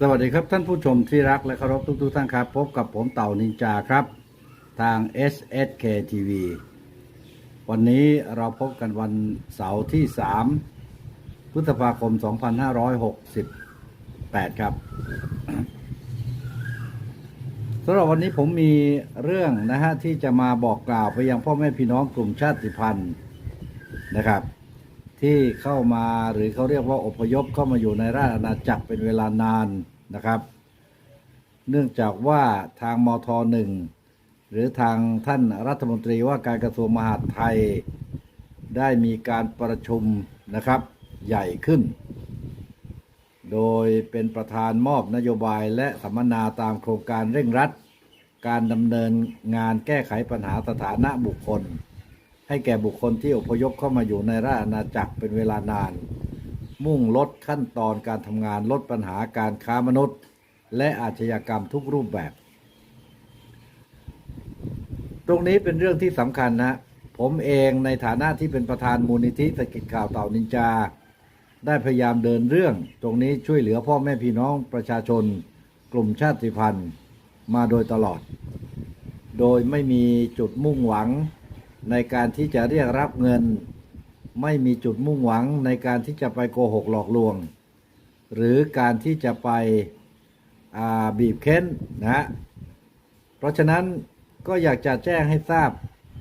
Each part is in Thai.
สวัสดีครับท่านผู้ชมที่รักและเคารพทุกทุกท่านครับ พบกับผมเต่านินจาครับ ทาง SSK TV วันนี้เราพบกันวันเสาร์ที่ 3 พฤษภาคม 2568 ครับสำหรับวันนี้ผมมีเรื่องนะฮะที่จะมาบอกกล่าวไปยังพ่อแม่พี่น้องกลุ่มชาติพันธุ์นะครับ ที่เข้ามาหรือเขาเรียกว่าอพยพเข้ามาอยู่ในราชอาณาจักรเป็นเวลานานนะครับ เนื่องจากว่าทางมทหนึ่งหรือทางท่านรัฐมนตรีว่าการกระทรวงมหาดไทยได้มีการประชุมนะครับใหญ่ขึ้น โดยเป็นประธานมอบนโยบายและสัมมนาตามโครงการเร่งรัด การดำเนินงานแก้ไขปัญหาสถานะบุคคล ให้แก่บุคคลที่อพยพเข้ามาอยู่ในราชอาณาจักรเป็นเวลานาน มุ่งลดขั้นตอนการทำงานลดปัญหาการค้ามนุษย์ และอาชญากรรมทุกรูปแบบ ตรงนี้เป็นเรื่องที่สำคัญนะ ผมเองในฐานะที่เป็นประธานมูลนิธิสกิจข่าวเต่านินจา ได้พยายามเดินเรื่อง ตรงนี้ช่วยเหลือพ่อแม่พี่น้องประชาชน กลุ่มชาติพันธุ์มาโดยตลอด โดยไม่มีจุดมุ่งหวัง ในการที่จะเรียกรับเงิน ไม่มีจุดมุ่งหวังในการที่จะไปโกหกหลอกลวง หรือการที่จะไปบีบเค้นนะฮะเพราะฉะนั้นก็อยากจะแจ้งให้ทราบ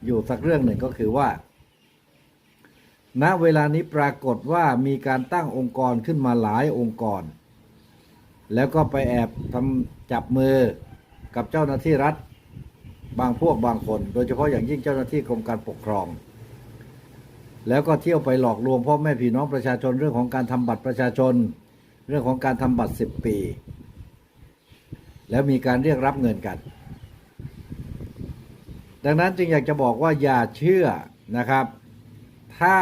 อยู่สักเรื่องหนึ่งก็คือว่า ณเวลานี้ปรากฏว่ามีการตั้งองค์กรขึ้นมาหลายองค์กร แล้วก็ไปแอบทำจับมือกับเจ้าหน้าที่รัฐ บางพวกบางคน โดยเฉพาะอย่างยิ่งเจ้าหน้าที่กรมการปกครอง แล้วก็เที่ยวไปหลอกลวงพ่อแม่พี่น้องประชาชนเรื่องของการทำบัตรประชาชน เรื่องของการทำบัตร10ปี แล้วมีการเรียกรับเงินกัน ดังนั้นจึงอยากจะบอกว่าอย่าเชื่อนะครับ ถ้า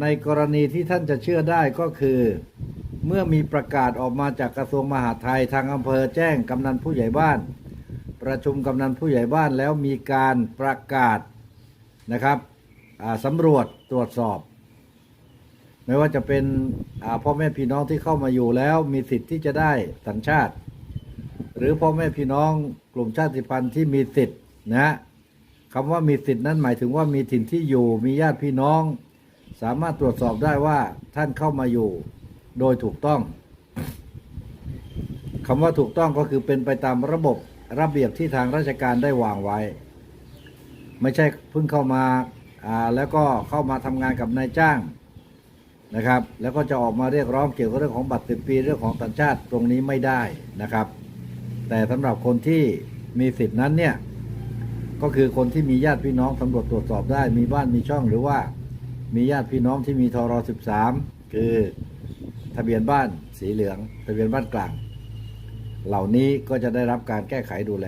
ในกรณีที่ท่านจะเชื่อได้ก็คือ เมื่อมีประกาศออกมาจากกระทรวงมหาดไทยทางอำเภอแจ้งกำนันผู้ใหญ่บ้าน ประชุมกำนันผู้ใหญ่บ้านแล้วมีการประกาศนะครับสำรวจตรวจสอบ ไม่ว่าจะเป็นพ่อแม่พี่น้องที่เข้ามาอยู่แล้วมีสิทธิ์ที่จะได้สัญชาติ หรือพ่อแม่พี่น้องกลุ่มชาติพันธุ์ที่มีสิทธิ์นะฮะคำว่ามีสิทธิ์นั้นหมายถึงว่ามีถิ่นที่อยู่มีญาติพี่น้อง สามารถตรวจสอบได้ว่าท่านเข้ามาอยู่โดยถูกต้องคำว่าถูกต้องก็คือเป็นไปตามระบบ ระเบียบที่ทางราชการได้วางไว้ ไม่ใช่เพิ่งเข้ามาแล้วก็เข้ามาทำงานกับนายจ้างนะครับ แล้วก็จะออกมาเรียกร้องเกี่ยวกับเรื่องของบัตรสิบปีเรื่องของสัญชาติตรงนี้ไม่ได้นะครับ แต่สำหรับคนที่มีสิทธินั้นเนี่ยก็คือคนที่มีญาติพี่น้องตำรวจตรวจสอบได้ มีบ้านมีช่องหรือว่ามีญาติพี่น้องที่มีทร13 คือทะเบียนบ้านสีเหลือง ทะเบียนบ้านกลาง เหล่านี้ก็จะได้รับการแก้ไขดูแล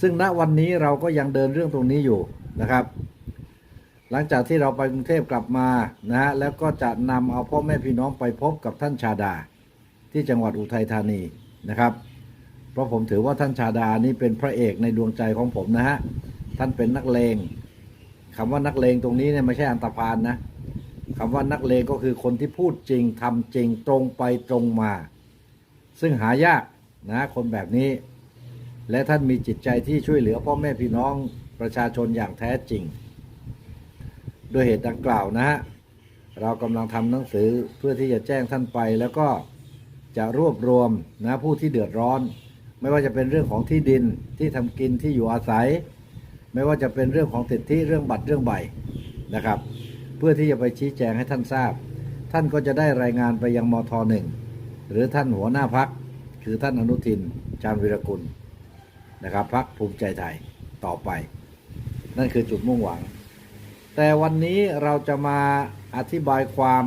ซึ่งณวันนี้เราก็ยังเดินเรื่องตรงนี้อยู่นะครับ หลังจากที่เราไปกรุงเทพกลับมานะฮะแล้วก็จะนำเอาพ่อแม่พี่น้องไปพบกับท่านชาดา ที่จังหวัดอุทัยธานีนะครับ เพราะผมถือว่าท่านชาดานี่เป็นพระเอกในดวงใจของผมนะฮะท่านเป็นนักเลงคำว่านักเลงตรงนี้เนี่ยไม่ใช่อันตรพานนะคำว่านักเลงก็คือคนที่พูดจริงทำจริงตรงไปตรงมา ซึ่งหายาก นะคนแบบนี้ และท่านมีจิตใจที่ช่วยเหลือพ่อแม่พี่น้องประชาชนอย่างแท้จริง ด้วยเหตุดังกล่าวนะฮะเรากำลังทำหนังสือเพื่อที่จะแจ้งท่านไปแล้วก็จะรวบรวมนะผู้ที่เดือดร้อน ไม่ว่าจะเป็นเรื่องของที่ดินที่ทำกินที่อยู่อาศัย ไม่ว่าจะเป็นเรื่องของสิทธิเรื่องบัตรเรื่องใบนะครับ เพื่อที่จะไปชี้แจงให้ท่านทราบ ท่านก็จะได้รายงานไปยังมทหนึ่งหรือท่านหัวหน้าพัก คือท่านอนุทิน ชาญวิรกุลนะครับพักภูมิใจไทยต่อไป นั่นคือจุดมุ่งหวัง แต่วันนี้เราจะมาอธิบายความ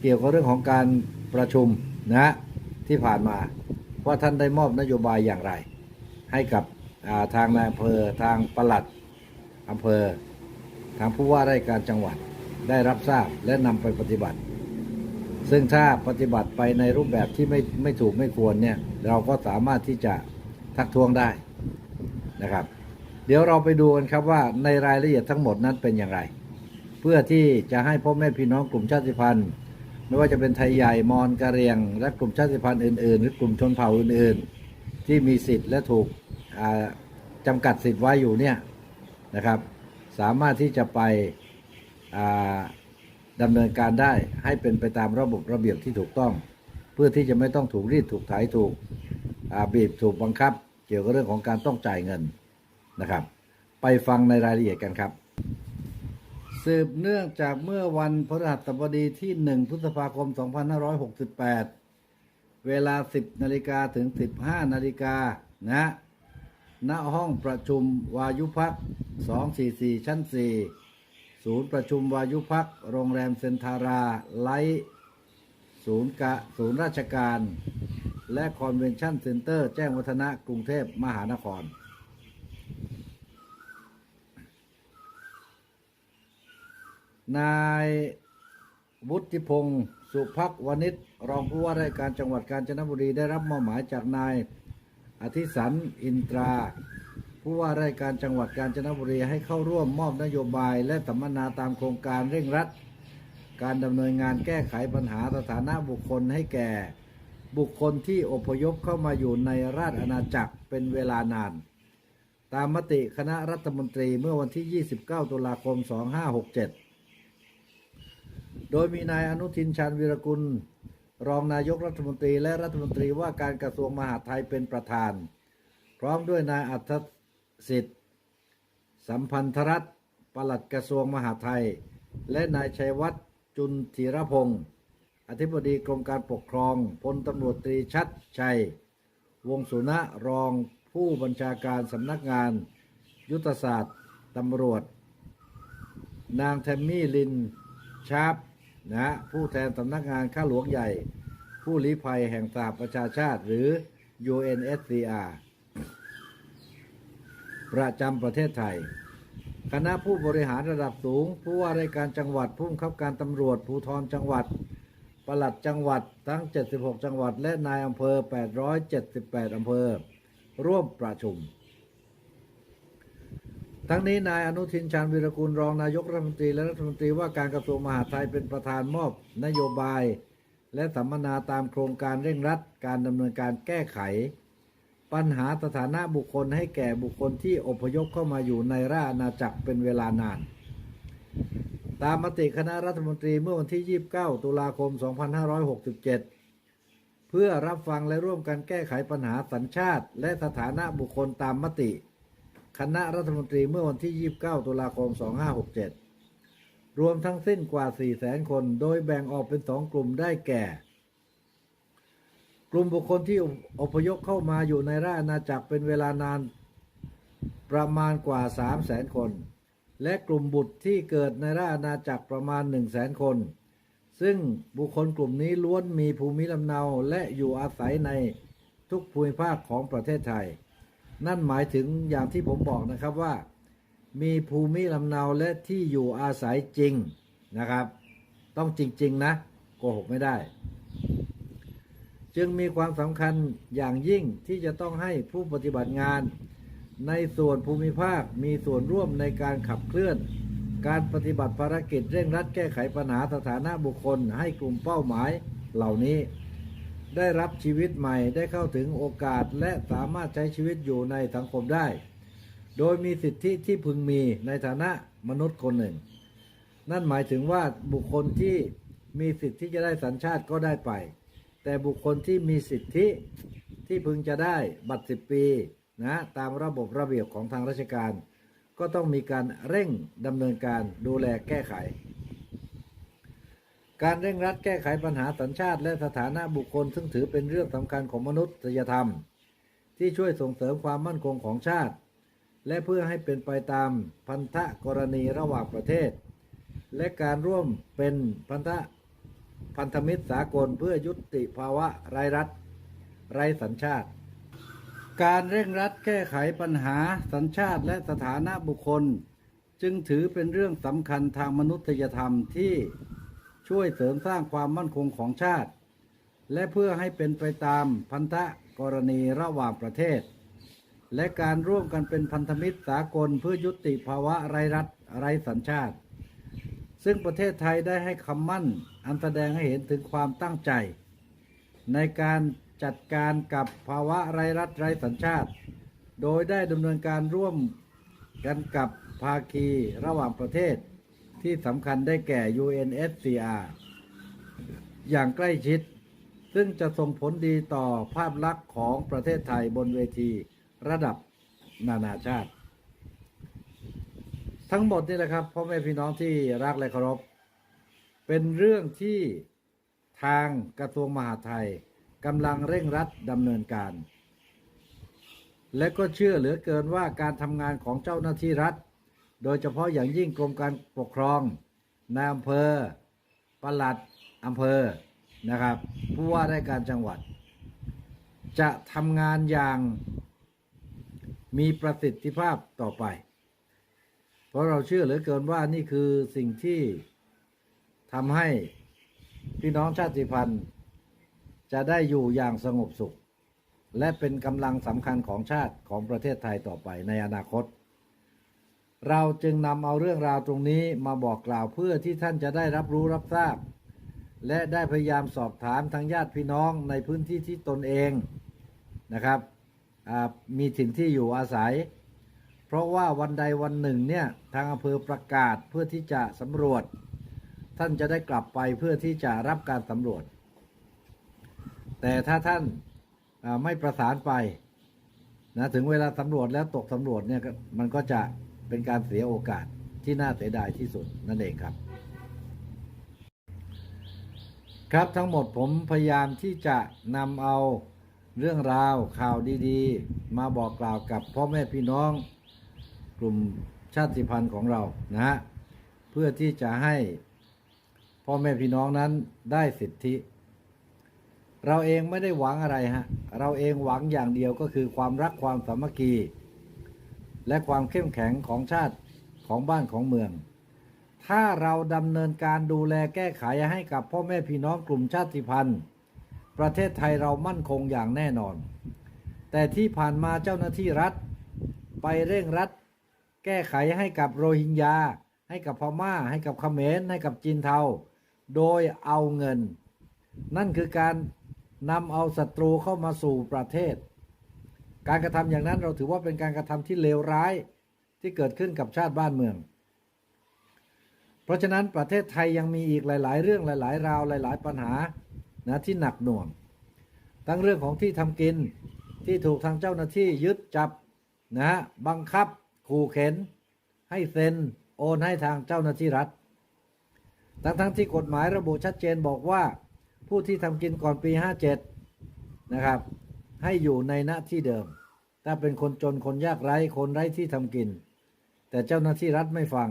เกี่ยวกับเรื่องของการประชุมนะที่ผ่านมาว่าท่านได้มอบนโยบายอย่างไร ให้กับาทางนายอำเภอทางปลัดอำเภอ ทางผู้ว่าราชการจังหวัดได้รับทราบและนำไปปฏิบัติ ซึ่งถ้าปฏิบัติไปในรูปแบบที่ไม่ไม่ถูกไม่ควรเนี่ย เราก็สามารถที่จะทักท้วงได้นะครับ เดี๋ยวเราไปดูกันครับว่าในรายละเอียดทั้งหมดนั้นเป็นอย่างไร เพื่อที่จะให้พ่อแม่พี่น้องกลุ่มชาติพันธุ์ ไม่ว่าจะเป็นไทยใหญ่มอญกะเหรียง และกลุ่มชาติพันธุ์อื่น ๆ หรือกลุ่มชนเผ่าอื่น ๆ ที่มีสิทธิ์และถูกอ่าจำกัดสิทธิ์ไว้อยู่เนี่ยนะครับ สามารถที่จะไปอ่า ดำเนินการได้ให้เป็นไปตามระบบระเบียบที่ถูกต้อง เพื่อที่จะไม่ต้องถูกรีดถูกไถถูกบีบถูกบังคับ เกี่ยวกับเรื่องของการต้องจ่ายเงินนะครับ ไปฟังในรายละเอียดกันครับ สืบเนื่องจากเมื่อวันพฤหัสบดีที่ 1 พฤษภาคม 2568 เวลา 10นาฬิกาถึง 15นาฬิกานะณห้องประชุมวายุพัก244 ชั้น 4 ศูนย์ประชุมวายุพักโรงแรมเซนทารา ไลท์ศูนย์กะศูนย์ราชการ และคอนเวนชั่นเซ็นเตอร์ แจ้งวัฒนะกรุงเทพมหานคร นายวุฒิพงศ์สุภักวณิชรองผู้ว่าราชการจังหวัดกาญจนบุรีได้รับมอบหมายจากนายอธิสันอินตรา ผู้ว่าราชการจังหวัดกาญจนบุรีให้เข้าร่วมมอบนโยบาย และสัมมนาตามโครงการเร่งรัด การดำเนินงานแก้ไขปัญหาสถานะบุคคลให้แก่ บุคคลที่อพยพเข้ามาอยู่ในราชอาณาจักรเป็นเวลานาน ตามมติคณะรัฐมนตรีเมื่อวันที่ 29 ตุลาคม 2567 โดยมีนายอนุทินชาญวีรกุล รองนายกรัฐมนตรีและรัฐมนตรีว่าการกระทรวงมหาดไทยเป็นประธาน พร้อมด้วยนายอัธ สิทธิ์ สัมพันธรัตน์ปลัดกระทรวงมหาดไทย และนายชัยวัฒน์จุนธีรพงศ์อธิบดีกรมการปกครองพลตำรวจตรีชัดชัย วงสุนะรองผู้บัญชาการสำนักงาน ยุทธศาสตร์ตำรวจ นางแทมมี่ลินชาร์ปนะฮะผู้แทนสำนักงานข้าหลวงใหญ่ ผู้ลี้ภัยแห่งสหประชาชาติหรือ UNSCR ประจำประเทศไทย คณะผู้บริหารระดับสูง ผู้ว่าราชการจังหวัดผู้บังคับการตำรวจภูธรจังหวัดปลัดจังหวัดทั้ง 76 จังหวัด และนายอำเภอ 878 อำเภอ ร่วมประชุม ทั้งนี้นายอนุทินชาญวีรกุลรองนายกรัฐมนตรีและรัฐมนตรีว่าการกระทรวงมหาดไทยเป็นประธานมอบนโยบาย และสัมมนาตามโครงการเร่งรัดการดำเนินการแก้ไข ปัญหาสถานะบุคคลให้แก่บุคคลที่อพยพเข้ามาอยู่ในราชอาณาจักรเป็นเวลานาน ตามมติคณะรัฐมนตรีเมื่อวันที่ 29 ตุลาคม 2567 เพื่อรับฟังและร่วมกันแก้ไขปัญหาสัญชาติ และสถานะบุคคลตามมติ คณะรัฐมนตรีเมื่อวันที่ 29 ตุลาคม 2567 รวมทั้งสิ้นกว่า 400,000 คน โดยแบ่งออกเป็นสองกลุ่มได้แก่ กลุ่มบุคคลที่อพยพเข้ามาอยู่ในราชอาณาจักรเป็นเวลานานประมาณกว่า 300,000คน และกลุ่มบุตรที่เกิดในราชอาณาจักรประมาณ 100,000คน ซึ่งบุคคลกลุ่มนี้ล้วนมีภูมิลำเนาและอยู่อาศัยในทุกภูมิภาคของประเทศไทย นั่นหมายถึงอย่างที่ผมบอกนะครับว่า มีภูมิลำเนาและที่อยู่อาศัยจริงนะครับ ต้องจริง ๆ นะ โกหกไม่ได้ จึงมีความสำคัญอย่างยิ่งที่จะต้องให้ผู้ปฏิบัติงาน ในส่วนภูมิภาคมีส่วนร่วมในการขับเคลื่อน การปฏิบัติภารกิจเร่งรัดแก้ไขปัญหาสถานะบุคคลให้กลุ่มเป้าหมายเหล่านี้ ได้รับชีวิตใหม่ได้เข้าถึงโอกาสและสามารถใช้ชีวิตอยู่ในสังคมได้ โดยมีสิทธิที่พึงมีในฐานะมนุษย์คนหนึ่ง นั่นหมายถึงว่าบุคคลที่มีสิทธิที่จะได้สัญชาติก็ได้ไป แต่บุคคลที่มีสิทธิที่พึงจะได้บัตรสิบปีนะตามระบบระเบียบของทางราชการ ก็ต้องมีการเร่งดำเนินการดูแลแก้ไข การเร่งรัดแก้ไขปัญหาสัญชาติ และสถานะบุคคล ซึ่งถือเป็นเรื่องสำคัญของมนุษยธรรม ที่ช่วยส่งเสริมความมั่นคงของชาติ และเพื่อให้เป็นไปตามพันธกรณีระหว่างประเทศ และการร่วมเป็นพันธ พันธมิตรสากลเพื่อยุติภาวะไร้รัฐ ไร้สัญชาติ การเร่งรัดแก้ไขปัญหาสัญชาติและสถานะบุคคล จึงถือเป็นเรื่องสำคัญทางมนุษยธรรมที่ช่วยเสริมสร้างความมั่นคงของชาติ และเพื่อให้เป็นไปตามพันธะกรณีระหว่างประเทศ และการร่วมกันเป็นพันธมิตรสากลเพื่อยุติภาวะไร้รัฐไร้สัญชาติ ซึ่งประเทศไทยได้ให้คำมั่น อันแสดงให้เห็นถึงความตั้งใจ ในการจัดการกับภาวะไร้รัฐไร้สัญชาติ โดยได้ดำเนินการร่วมกันกับภาคีระหว่างประเทศที่สำคัญได้แก่ UNSCR อย่างใกล้ชิด ซึ่งจะส่งผลดีต่อภาพลักษณ์ของประเทศไทยบนเวทีระดับนานาชาติ ทั้งหมดนี่แหละครับพ่อแม่พี่น้องที่รักและเคารพ เป็นเรื่องที่ทางกระทรวงมหาดไทยกำลังเร่งรัดดำเนินการ และก็เชื่อเหลือเกินว่าการทำงานของเจ้าหน้าที่รัฐ โดยเฉพาะอย่างยิ่งกรมการปกครองนายอำเภอปลัดอำเภอนะครับ ผู้ว่าราชการจังหวัด จะทำงานอย่างมีประสิทธิภาพต่อไป เพราะเราเชื่อเหลือเกินว่านี่คือสิ่งที่ทำให้พี่น้องชาติพันธุ์ จะได้อยู่อย่างสงบสุข และเป็นกำลังสำคัญของชาติของประเทศไทยต่อไปในอนาคต เราจึงนำเอาเรื่องราวตรงนี้มาบอกกล่าวเพื่อที่ท่านจะได้รับรู้รับทราบ และได้พยายามสอบถามทางญาติพี่น้องในพื้นที่ที่ตนเองนะครับมีถิ่นที่อยู่อาศัย เพราะว่าวันใดวันหนึ่งเนี่ยทางอำเภอประกาศเพื่อที่จะสำรวจ ท่านจะได้กลับไปเพื่อที่จะรับการสำรวจ แต่ถ้าท่านไม่ประสานไปนะถึงเวลาสำรวจแล้วตกสำรวจเนี่ยมันก็จะเป็นการเสียโอกาสที่น่าเสียดายที่สุดนั่นเองครับ ครับทั้งหมดผมพยายามที่จะนำเอาเรื่องราวข่าวดีๆ มาบอกกล่าวกับพ่อแม่พี่น้อง ลุ่มชาติพันธุ์ของเรานะฮะเพื่อที่จะให้พ่อแม่พี่น้องนั้นได้สิทธิ เราเองไม่ได้หวังอะไรฮะเราเองหวังอย่างเดียวก็คือความรักความสามัคคี และความเข้มแข็งของชาติของบ้านของเมือง ถ้าเราดำเนินการดูแลแก้ไขให้กับพ่อแม่พี่น้องกลุ่มชาติพันธุ์ ประเทศไทยเรามั่นคงอย่างแน่นอน แต่ที่ผ่านมาเจ้าหน้าที่รัฐ ไปเร่งรัด แก้ไขให้กับโรฮิงญา ให้กับพม่า ให้กับเขมร ให้กับจีนเทา โดยเอาเงิน นั่นคือการนำเอาศัตรูเข้ามาสู่ประเทศ การกระทำอย่างนั้นเราถือว่าเป็นการกระทำที่เลวร้ายที่เกิดขึ้นกับชาติบ้านเมือง เพราะฉะนั้นประเทศไทยยังมีอีกหลาย ๆ เรื่องหลาย ๆ ราวหลาย ๆ ปัญหานะที่หนักหน่วง ทั้งเรื่องของที่ทำกินที่ถูกทางเจ้าหน้าที่ยึดจับนะฮะบังคับ ขู่เข็น ให้เซ็น โอนให้ทางเจ้าหน้าที่รัฐ ทั้งทั้งที่กฎหมายระบุชัดเจนบอกว่า ผู้ที่ทำกินก่อนปี 57 นะครับ ให้อยู่ในหน้าที่เดิม ถ้าเป็นคนจนคนยากไร้คนไร้ที่ทำกิน แต่เจ้าหน้าที่รัฐไม่ฟัง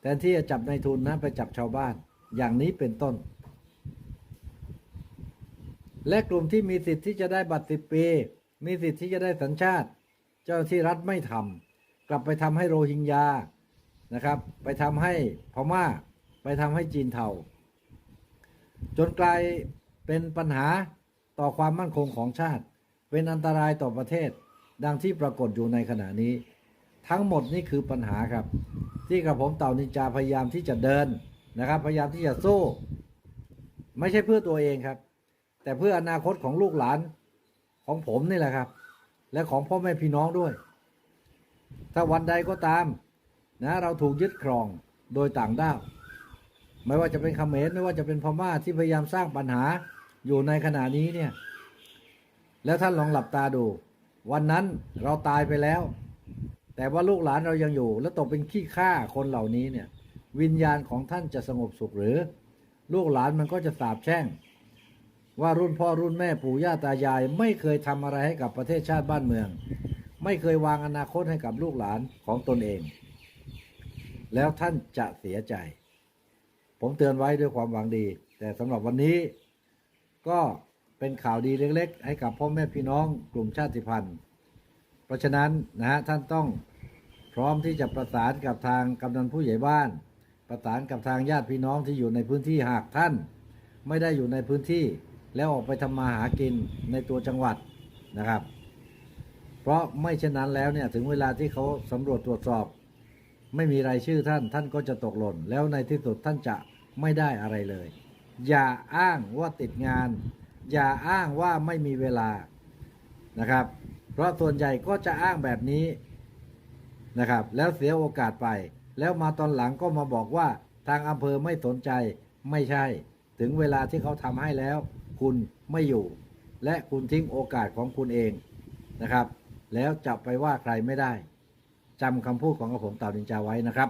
แทนที่จะจับในายทุนนะไปจับชาวบ้าน อย่างนี้เป็นต้น และกลุ่มที่มีสิทธิ์ที่จะได้บัตรสิบปี มีสิทธิ์ที่จะได้สัญชาติ เจ้าหน้าที่รัฐไม่ทำ กลับไปทำให้โรฮิงญานะครับ ไปทำให้พม่า ไปทำให้จีนเทาจนกลายเป็นปัญหาต่อความมั่นคงของชาติ เป็นอันตรายต่อประเทศ ดังที่ปรากฏอยู่ในขณะนี้ ทั้งหมดนี่คือปัญหาครับ ที่กระผมเต่านินจาพยายามที่จะเดินนะครับ พยายามที่จะสู้ ไม่ใช่เพื่อตัวเองครับ แต่เพื่ออนาคตของลูกหลานของผมนี่แหละครับ และของพ่อแม่พี่น้องด้วย ถ้าวันใดก็ตามนะเราถูกยึดครองโดยต่างด้าว ไม่ว่าจะเป็นเขมรไม่ว่าจะเป็นพม่าที่พยายามสร้างปัญหาอยู่ในขณะนี้เนี่ย แล้วท่านลองหลับตาดู วันนั้นเราตายไปแล้ว แต่ว่าลูกหลานเรายังอยู่ แล้วตกเป็นขี้ข้าคนเหล่านี้เนี่ย วิญญาณของท่านจะสงบสุขหรือ ลูกหลานมันก็จะสาบแช่ง ว่ารุ่นพ่อรุ่นแม่ปู่ย่าตายาย ไม่เคยทำอะไรให้กับประเทศชาติบ้านเมือง ไม่เคยวางอนาคตให้กับลูกหลานของตนเอง แล้วท่านจะเสียใจ ผมเตือนไว้ด้วยความหวังดี แต่สำหรับวันนี้ ก็เป็นข่าวดีเล็กๆ ให้กับพ่อแม่พี่น้องกลุ่มชาติพันธุ์ เพราะฉะนั้นนะฮะท่านต้องพร้อมที่จะประสานกับทางกำนันผู้ใหญ่บ้าน ประสานกับทางญาติพี่น้องที่อยู่ในพื้นที่หากท่าน ไม่ได้อยู่ในพื้นที่ แล้วออกไปทำมาหากินในตัวจังหวัดนะครับ เพราะไม่เช่นนั้นแล้วเนี่ยถึงเวลาที่เขาสำรวจตรวจสอบ ไม่มีรายชื่อท่านท่านก็จะตกหล่น แล้วในที่สุดท่านจะไม่ได้อะไรเลย อย่าอ้างว่าติดงาน อย่าอ้างว่าไม่มีเวลานะครับ เพราะส่วนใหญ่ก็จะอ้างแบบนี้นะครับ แล้วเสียโอกาสไป แล้วมาตอนหลังก็มาบอกว่าทางอำเภอไม่สนใจไม่ใช่ ถึงเวลาที่เขาทำให้แล้ว คุณไม่อยู่ และคุณทิ้งโอกาสของคุณเองนะครับ แล้วจะไปว่าใครไม่ได้จำคำพูดของกระผมเต่านินจาไว้นะครับ